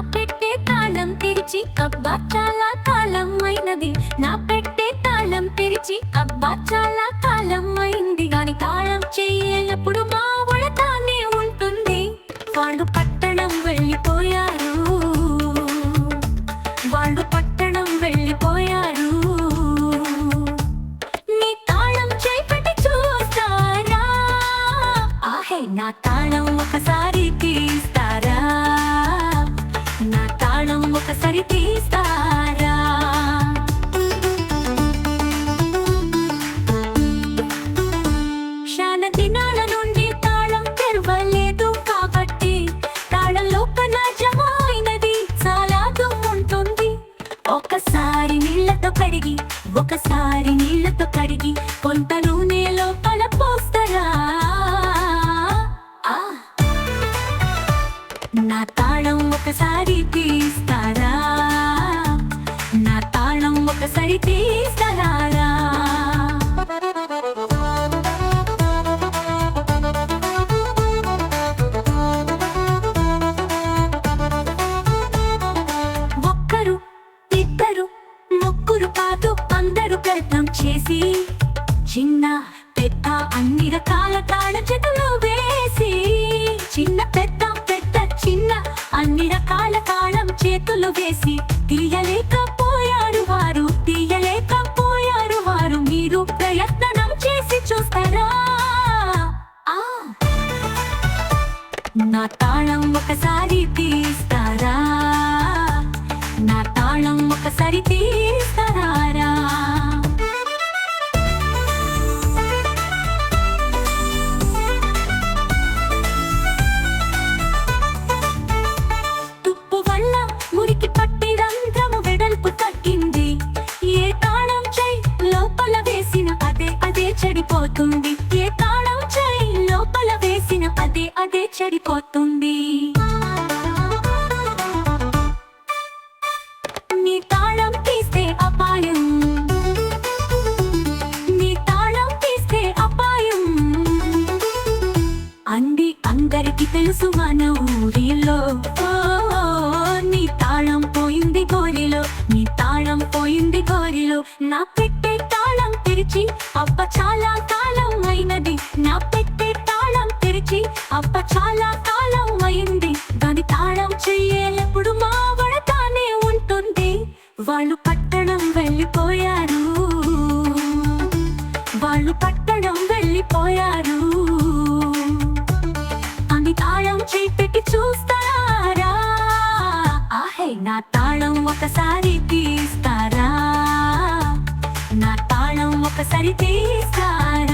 పెట్టే తాళం తెరిచి అబ్బా చాలా కాలం అయినది నా పెట్టే తాళం తెరిచి అబ్బా చాలా కాలం అయింది గాని తాళం చెయ్యేటప్పుడు మా ఒడతానే ఉంటుంది. వాళ్ళు పట్టణం వెళ్ళిపోయారు. వాళ్ళు పట్టణం వెళ్ళిపోయారు. నీ తాళం చేపట్టి చూస్తారా? ఆహే నా తాళం ఒకసారి తీసి ఒకసారి నీళ్ళతో కడిగి ఒకసారి నీళ్ళతో కడిగి కొంత నూనెలో పల పోస్తారా నా తాళం ఒకసారి తీస్తారా? నా తాళం ఒకసారి తీ చిన్న పెద్ద అన్ని రకాల తాళ చేతులు వేసి చిన్న పెద్ద పెద్ద చిన్న అన్ని రకాల తాళం చేతులు వేసి తీయలేకపోయారు వారు తీయలేకపోయారు వారు మీరు ప్రయత్నం చేసి చూస్తారా? ఆ! నా తాళం ఒకసారి తీస్తారా? నా తాళం ఒకసారి తీస్తారా? చెడిపోతుంది. నీ తాళం తీస్తే అపాయం. నీ తాళం తీస్తే అపాయం. అంది అందరికి తెలుసు మన ఊరిలో. నీ తాళం పోయింది గోరిలో. నీ తాళం పోయింది గోరిలో. నా పెట్టే తాళం తెరిచి అబ్బ వాళ్ళు పట్టణం వెళ్ళిపోయారు. వాళ్ళు పట్టణం వెళ్ళిపోయారు. అని తాళం చేపెట్టి చూస్తారా? ఆహే నా తాళం ఒకసారి తీస్తారా? నా తాళం ఒకసారి తీస్తారా?